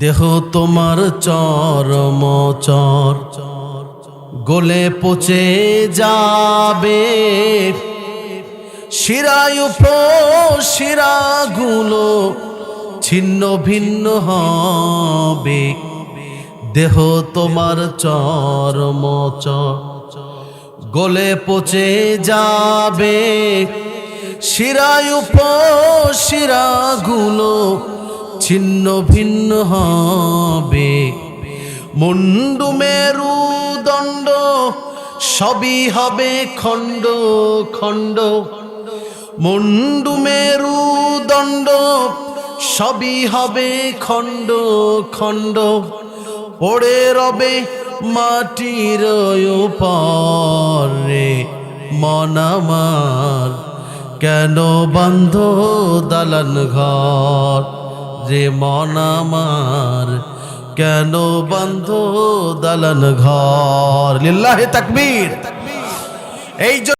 দেহ তোমার চরম চর গলে পচে যাবে। শিরায়ু শিরাগুলো ছিন্ন ভিন্ন হবে। দেহ তোমার চরম চর গলে পচে যাবে। শিরায়ু শিরাগুলো ছিন্ন ভিন্ন হবে। মুন্ডু মেরু দণ্ড, সবই হবে খণ্ড খণ্ড। মুন্ডু মেরু দণ্ড, সবই হবে খণ্ড খণ্ড। পড়ে রবে মাটির পরে মন আমার কেন বন্ধ দালান ঘর? রে মন আমার কেন বন্ধ দালান ঘর? লিল্লাহে তাকবীর। এই